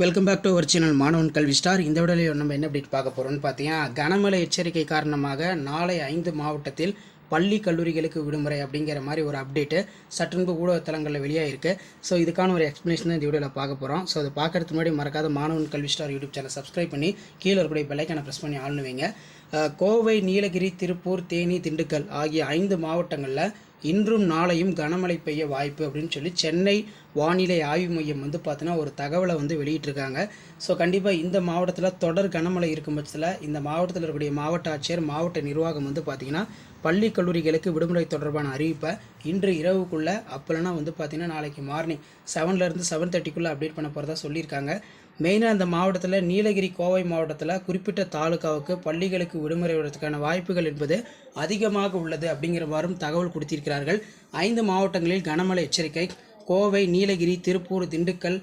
Welcome back to our channel மாணவன் கல்வி star இந்த விடலில் நம்ம என்ன அப்படி பார்க்க போகிறோம்னு பார்த்தீங்கன்னா கனமழை எச்சரிக்கை காரணமாக நாளை ஐந்து மாவட்டத்தில் பள்ளி கல்லூரிகளுக்கு விடுமுறை அப்படிங்கிற மாதிரி ஒரு அப்டேட்டு சற்றுன்பு ஊடகத்தலங்களில் வெளியாகிருக்கு ஸோ இதுக்கான ஒரு எக்ஸ்ப்ளனேஷன் இந்த வீடியோவில் பார்க்க போகிறோம் ஸோ அதை பார்க்கறதுக்கு முன்னாடி மறக்காத மாணவன் கல்வி ஸ்டார் யூடியூப் சேனல் சப்ஸ்கிரைப் பண்ணி கீழே இருக்கக்கூடிய பெல்லைக்கான ப்ரெஸ் பண்ணி ஆள்னு வைங்க. கோவை நீலகிரி திருப்பூர் தேனி திண்டுக்கல் ஆகிய ஐந்து மாவட்டங்களில் இன்றும் நாளையும் கனமழை பெய்ய வாய்ப்பு அப்படின்னு சொல்லி சென்னை வானிலை ஆய்வு மையம் வந்து பார்த்தீங்கன்னா ஒரு தகவலை வந்து வெளியிட்டிருக்காங்க. ஸோ கண்டிப்பாக இந்த மாவட்டத்தில் தொடர் கனமழை இருக்கும் பட்சத்தில் இந்த மாவட்டத்தில் இருக்கக்கூடிய மாவட்ட ஆட்சியர் மாவட்ட நிர்வாகம் வந்து பார்த்திங்கன்னா பள்ளி கல்லூரிகளுக்கு விடுமுறை தொடர்பான அறிவிப்பை இன்று இரவுக்குள்ளே அப்போலனா வந்து பார்த்திங்கன்னா நாளைக்கு மார்னிங் செவன்லேருந்து செவன் தேர்ட்டிக்குள்ளே அப்டேட் பண்ண போகிறதா சொல்லியிருக்காங்க. மெயினாக அந்த மாவட்டத்தில் நீலகிரி கோவை மாவட்டத்தில் குறிப்பிட்ட தாலுகாவுக்கு பள்ளிகளுக்கு விடுமுறை விடுறதுக்கான வாய்ப்புகள் என்பது அதிகமாக உள்ளது அப்படிங்கிற தகவல் கொடுத்திருக்கிறார்கள். ஐந்து மாவட்டங்களில் கனமழை எச்சரிக்கை. கோவை நீலகிரி திருப்பூர் திண்டுக்கல்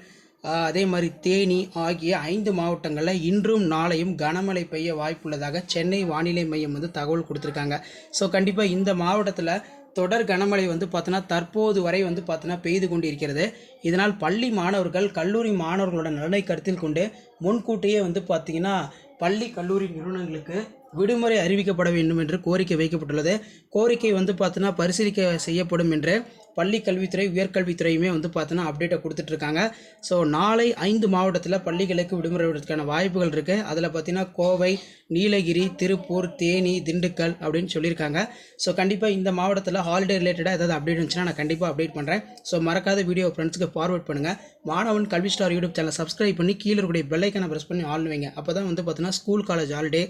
அதே மாதிரி தேனி ஆகிய ஐந்து மாவட்டங்களில் இன்றும் நாளையும் கனமழை பெய்ய வாய்ப்புள்ளதாக சென்னை வானிலை மையம் வந்து தகவல் கொடுத்துருக்காங்க. ஸோ கண்டிப்பாக இந்த மாவட்டத்தில் தொடர் கனமழை வந்து பார்த்தோன்னா தற்போது வரை வந்து பார்த்தோன்னா பெய்து கொண்டு இருக்கிறது இதனால் பள்ளி மாணவர்கள் கல்லூரி மாணவர்களோட நலனை கருத்தில் கொண்டு முன்கூட்டியே வந்து பார்த்திங்கன்னா பள்ளி கல்லூரி நிறுவனங்களுக்கு விடுமுறை அறிவிக்கப்பட வேண்டும் என்று கோரிக்கை வைக்கப்பட்டுள்ளது. கோரிக்கை வந்து பார்த்தோன்னா பரிசீலிக்க செய்யப்படும் என்று பள்ளி கல்வித்துறை உயர்கல்வித்துறையுமே வந்து பார்த்தோன்னா அப்டேட்டை கொடுத்துட்ருக்காங்க ஸோ நாளை ஐந்து மாவட்டத்தில் பள்ளிகளுக்கு விடுமுறை விடுறதுக்கான வாய்ப்புகள் இருக்குது அதில் பார்த்தீங்கன்னா கோவை நீலகிரி திருப்பூர் தேனி திண்டுக்கல் அப்படின்னு சொல்லியிருக்காங்க. ஸோ கண்டிப்பாக இந்த மாவட்டத்தில் ஹாலிடே ரிலேட்டடாக ஏதாவது அப்டேட் இருந்துச்சுன்னா நான் கண்டிப்பாக அப்டேட் பண்ணுறேன் ஸோ மறக்காத வீடியோ ஃப்ரெண்ட்ஸுக்கு ஃபார்வர்ட் பண்ணுங்கள் மாணவன் கல்வி ஸ்டார் யூடியூப் சேனல் சப்ஸ்கிரைப் பண்ணி கீழே இருக்கக்கூடிய பெல்லைக்கான ப்ரெஸ் பண்ணி ஆள் வைங்க. அப்போ தான் வந்து பார்த்தீங்கன்னா school college holiday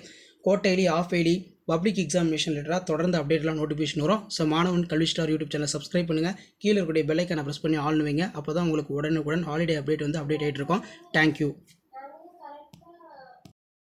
quarterly half yearly public examination ரிலேட்டடாக தொடர்ந்து அப்டேட்லாம் நோட்டிஃபிகேஷன் வரும். ஸோ மாணவன் கல்வி ஸ்டார் யூடியூப் சேனல் சப்ஸ்கிரைப் பண்ணுங்கள் கீழே இருக்கக்கூடிய பெல்லைக்கான ப்ரெஸ் பண்ணி ஆள்னுவீங்க வைங்க அப்போ தான் உங்களுக்கு உடனுக்குடன் ஹாலிடே அப்டேட் வந்து அப்டேட் ஆகிட்டு இருக்கும் தேங்க்யூ